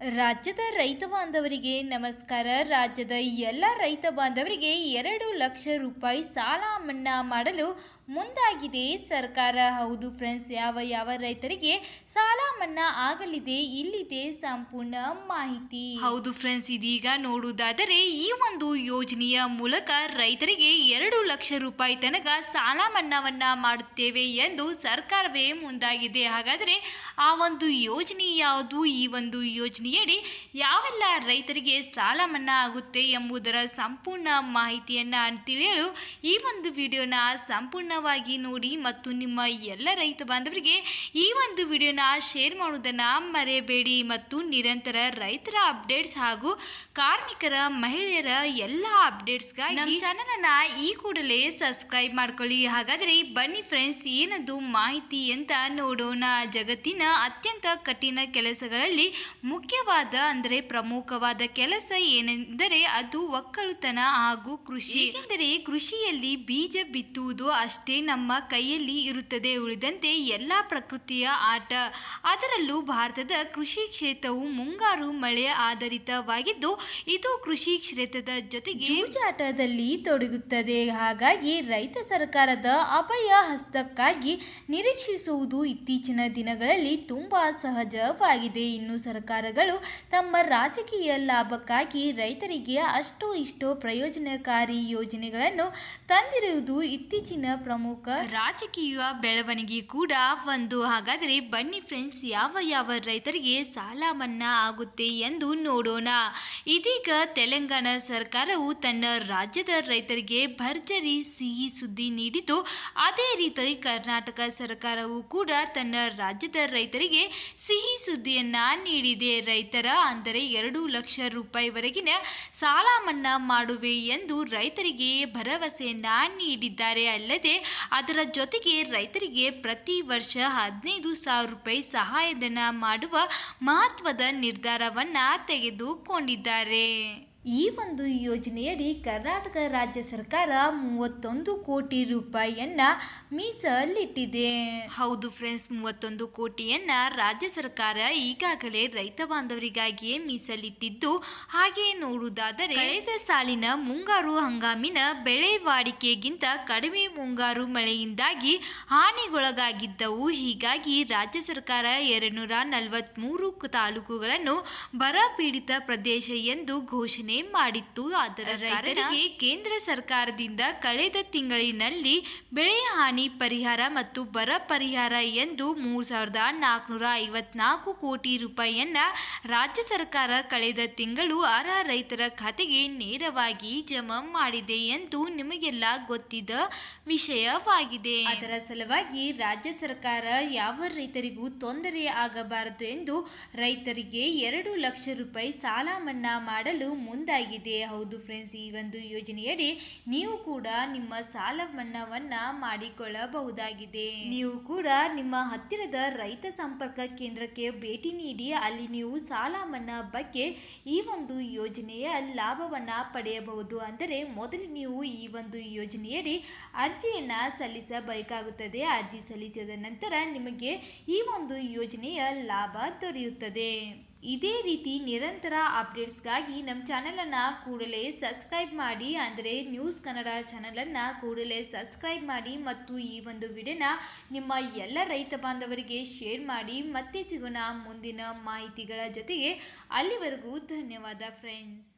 ರಾಜ್ಯದ ರೈತ ಬಾಂಧವರಿಗೆ ನಮಸ್ಕಾರ. ರಾಜ್ಯದ ಎಲ್ಲ ರೈತ ಬಾಂಧವರಿಗೆ ಎರಡು ಲಕ್ಷ ರೂಪಾಯಿ ಸಾಲ ಮನ್ನಾ ಮಾಡಲು ಮುಂದಾಗಿದೆ ಸರ್ಕಾರ. ಹೌದು ಫ್ರೆಂಡ್ಸ್ ಯಾವ ಯಾವ ರೈತರಿಗೆ ಸಾಲ ಮನ್ನಾ ಆಗಲಿದೆ, ಇಲ್ಲಿದೆ ಸಂಪೂರ್ಣ ಮಾಹಿತಿ. ಹೌದು ಫ್ರೆಂಡ್ಸ್ ಇದೀಗ ನೋಡುವುದಾದರೆ ಈ ಒಂದು ಯೋಜನೆಯ ಮೂಲಕ ರೈತರಿಗೆ ಎರಡು ಲಕ್ಷ ರೂಪಾಯಿ ತನಕ ಸಾಲ ಮನ್ನಾವನ್ನ ಮಾಡುತ್ತೇವೆ ಎಂದು ಸರ್ಕಾರವೇ ಮುಂದಾಗಿದೆ. ಹಾಗಾದರೆ ಆ ಒಂದು ಯೋಜನೆ ಯಾವುದು? ಈ ಒಂದು ಯೋಜನೆಯಡಿ ಯಾವೆಲ್ಲ ರೈತರಿಗೆ ಸಾಲ ಮನ್ನಾ ಆಗುತ್ತೆ ಎಂಬುದರ ಸಂಪೂರ್ಣ ಮಾಹಿತಿಯನ್ನ ತಿಳಿಯಲು ಈ ಒಂದು ವಿಡಿಯೋನ ಸಂಪೂರ್ಣವಾಗಿ ನೋಡಿ ಮತ್ತು ನಿಮ್ಮ ಎಲ್ಲ ರೈತ ಬಾಂಧವರಿಗೆ ಈ ಒಂದು ವಿಡಿಯೋನ ಶೇರ್ ಮಾಡುವುದನ್ನು ಮರೆಯಬೇಡಿ ಮತ್ತು ನಿರಂತರ ರೈತರ ಅಪ್ಡೇಟ್ಸ್ ಹಾಗೂ ಕಾರ್ಮಿಕರ, ಮಹಿಳೆಯರ ಎಲ್ಲ ಅಪ್ಡೇಟ್ಸ್ಗಾಗಿ ನಮ್ಮ ಚಾನಲನ್ನು ಈ ಕೂಡಲೇ ಸಬ್ಸ್ಕ್ರೈಬ್ ಮಾಡ್ಕೊಳ್ಳಿ. ಹಾಗಾದರೆ ಬನ್ನಿ ಫ್ರೆಂಡ್ಸ್, ಏನದು ಮಾಹಿತಿ ಅಂತ ನೋಡೋಣ. ಜಗತ್ತಿನ ಅತ್ಯಂತ ಕಠಿಣ ಕೆಲಸಗಳಲ್ಲಿ ಮುಖ್ಯವಾದ ಅಂದರೆ ಪ್ರಮುಖವಾದ ಕೆಲಸ ಏನೆಂದರೆ ಅದು ಒಕ್ಕಲುತನ ಹಾಗೂ ಕೃಷಿ. ಏಕೆಂದರೆ ಕೃಷಿಯಲ್ಲಿ ಬೀಜ ಬಿತ್ತುವುದು ಅಷ್ಟೇ ನಮ್ಮ ಕೈಯಲ್ಲಿ ಇರುತ್ತದೆ. ಉಳಿದಂತೆ ಎಲ್ಲ ಪ್ರಕೃತಿಯ ಆಟ. ಅದರಲ್ಲೂ ಭಾರತದ ಕೃಷಿ ಕ್ಷೇತ್ರವು ಮುಂಗಾರು ಮಳೆ ಆಧಾರಿತವಾಗಿದ್ದು ಇದು ಕೃಷಿ ಕ್ಷೇತ್ರದ ಜೊತೆಗೆ ಜೂಜಾಟದಲ್ಲಿ ತೊಡಗುತ್ತದೆ. ಹಾಗಾಗಿ ರೈತ ಸರ್ಕಾರದ ಅಭಯ ಹಸ್ತಕ್ಕಾಗಿ ನಿರೀಕ್ಷಿಸುವುದು ಇತ್ತೀಚಿನ ದಿನಗಳಲ್ಲಿ ತುಂಬಾ ಸಹಜವಾಗಿದೆ. ಇನ್ನು ಸರ್ಕಾರಗಳು ತಮ್ಮ ರಾಜಕೀಯ ಲಾಭಕ್ಕಾಗಿ ರೈತರಿಗೆ ಅಷ್ಟು ಇಷ್ಟೋ ಪ್ರಯೋಜನಕಾರಿ ಯೋಜನೆಗಳನ್ನು ತಂದಿರುವುದು ಇತ್ತೀಚಿನ ಪ್ರಮುಖ ರಾಜಕೀಯ ಬೆಳವಣಿಗೆ ಕೂಡ ಒಂದು. ಹಾಗಾದರೆ ಬನ್ನಿ ಫ್ರೆಂಡ್ಸ್ ಯಾವ ಯಾವ ರೈತರಿಗೆ ಸಾಲ ಮನ್ನಾ ಆಗುತ್ತೆ ಎಂದು ನೋಡೋಣ. ಇದೀಗ ತೆಲಂಗಾಣ ಸರ್ಕಾರವು ತನ್ನ ರಾಜ್ಯದ ರೈತರಿಗೆ ಭರ್ಜರಿ ಸಿಹಿ ಸುದ್ದಿ ನೀಡಿದ್ದು, ಅದೇ ರೀತಿ ಕರ್ನಾಟಕ ಸರ್ಕಾರವು ಕೂಡ ತನ್ನ ರಾಜ್ಯದ ರೈತರಿಗೆ ಸಿಹಿ ಸುದ್ದಿಯನ್ನ ನೀಡಿದೆ. ರೈತರ ಅಂದರೆ ಎರಡು ಲಕ್ಷ ರೂಪಾಯಿವರೆಗಿನ ಸಾಲ ಮನ್ನಾ ಮಾಡುವೆ ಎಂದು ರೈತರಿಗೆ ಭರವಸೆ ನೀಡಿದ್ದಾರೆ. ಅಲ್ಲದೆ ಅದರ ಜೊತೆಗೆ ರೈತರಿಗೆ ಪ್ರತಿ ವರ್ಷ ಹದಿನೈದು ಸಾವಿರ ರೂಪಾಯಿ ಸಹಾಯಧನ ಮಾಡುವ ಮಹತ್ವದ ನಿರ್ಧಾರವನ್ನು ತೆಗೆದುಕೊಂಡಿದ್ದಾರೆ. ಈ ಒಂದು ಯೋಜನೆಯಡಿ ಕರ್ನಾಟಕ ರಾಜ್ಯ ಸರ್ಕಾರ ಮೂವತ್ತೊಂದು ಕೋಟಿ ರೂಪಾಯಿಯನ್ನ ಮೀಸಲಿಟ್ಟಿದೆ. ಹೌದು ಫ್ರೆಂಡ್ಸ್ ಮೂವತ್ತೊಂದು ಕೋಟಿಯನ್ನ ರಾಜ್ಯ ಸರ್ಕಾರ ಈಗಾಗಲೇ ರೈತ ಬಾಂಧವರಿಗಾಗಿಯೇ ಮೀಸಲಿಟ್ಟಿದ್ದು. ಹಾಗೆ ನೋಡುವುದಾದರೆ, ಕಳೆದ ಸಾಲಿನ ಮುಂಗಾರು ಹಂಗಾಮಿನ ಬೆಳೆ ವಾಡಿಕೆಗಿಂತ ಕಡಿಮೆ ಮುಂಗಾರು ಮಳೆಯಿಂದಾಗಿ ಹಾನಿಗೊಳಗಾಗಿದ್ದವು. ಹೀಗಾಗಿ ರಾಜ್ಯ ಸರ್ಕಾರ ಎರಡುನೂರ ನಲವತ್ತ್ಮೂರು ತಾಲೂಕುಗಳನ್ನು ಬರ ಪ್ರದೇಶ ಎಂದು ಘೋಷಣೆ ಮಾಡಿತ್ತು. ಅದರ ರೈತರಿಗೆ ಕೇಂದ್ರ ಸರ್ಕಾರದಿಂದ ಕಳೆದ ತಿಂಗಳಿನಲ್ಲಿ ಬೆಳೆ ಹಾನಿ ಪರಿಹಾರ ಮತ್ತು ಬರ ಪರಿಹಾರ ಎಂದು ಮೂರು ಸಾವಿರದ ನಾಲ್ಕುನೂರ ಐವತ್ನಾಲ್ಕು ಕೋಟಿ ರೂಪಾಯಿಯನ್ನ ರಾಜ್ಯ ಸರ್ಕಾರ ಕಳೆದ ತಿಂಗಳು ಅರ್ಹ ರೈತರ ಖಾತೆಗೆ ನೇರವಾಗಿ ಜಮಾ ಮಾಡಿದೆ ಎಂದು ನಿಮಗೆಲ್ಲ ಗೊತ್ತಿದ ವಿಷಯವಾಗಿದೆ. ಅದರ ಸಲುವಾಗಿ ರಾಜ್ಯ ಸರ್ಕಾರ ಯಾವ ರೈತರಿಗೂ ತೊಂದರೆ ಆಗಬಾರದು ಎಂದು ರೈತರಿಗೆ ಎರಡು ಲಕ್ಷ ರೂಪಾಯಿ ಸಾಲ ಮನ್ನಾ ಮಾಡಲು ಮುಂದಾಗಿದೆ ಹೌದು ಫ್ರೆಂಡ್ಸ್ ಈ ಒಂದು ಯೋಜನೆಯಡಿ ನೀವು ಕೂಡ ನಿಮ್ಮ ಸಾಲ ಮನ್ನಾವನ್ನ ಮಾಡಿಕೊಳ್ಳಬಹುದಾಗಿದೆ. ನೀವು ಕೂಡ ನಿಮ್ಮ ಹತ್ತಿರದ ರೈತ ಸಂಪರ್ಕ ಕೇಂದ್ರಕ್ಕೆ ಭೇಟಿ ನೀಡಿ, ಅಲ್ಲಿ ನೀವು ಸಾಲ ಮನ್ನಾ ಬಗ್ಗೆ ಈ ಒಂದು ಯೋಜನೆಯ ಲಾಭವನ್ನ ಪಡೆಯಬಹುದು. ಅಂದರೆ ಮೊದಲು ನೀವು ಈ ಒಂದು ಯೋಜನೆಯಡಿ ಅರ್ಜಿಯನ್ನ ಸಲ್ಲಿಸಬೇಕಾಗುತ್ತದೆ. ಅರ್ಜಿ ಸಲ್ಲಿಸಿದ ನಂತರ ನಿಮಗೆ ಈ ಒಂದು ಯೋಜನೆಯ ಲಾಭ ದೊರೆಯುತ್ತದೆ. ಇದೇ ರೀತಿ ನಿರಂತರ ಅಪ್ಡೇಟ್ಸ್ಗಾಗಿ ನಮ್ಮ ಚಾನಲನ್ನು ಕೂಡಲೇ ಸಬ್ಸ್ಕ್ರೈಬ್ ಮಾಡಿ, ಅಂದರೆ ನ್ಯೂಸ್ ಕನ್ನಡ ಚಾನಲನ್ನು ಕೂಡಲೇ ಸಬ್ಸ್ಕ್ರೈಬ್ ಮಾಡಿ ಮತ್ತು ಈ ಒಂದು ವಿಡಿಯೋನ ನಿಮ್ಮ ಎಲ್ಲ ರೈತ ಬಾಂಧವರಿಗೆ ಶೇರ್ ಮಾಡಿ, ಮತ್ತೆ ಸಿಗೋಣ ಮುಂದಿನ ಮಾಹಿತಿಗಳ ಜೊತೆಗೆ. ಅಲ್ಲಿವರೆಗೂ ಧನ್ಯವಾದ ಫ್ರೆಂಡ್ಸ್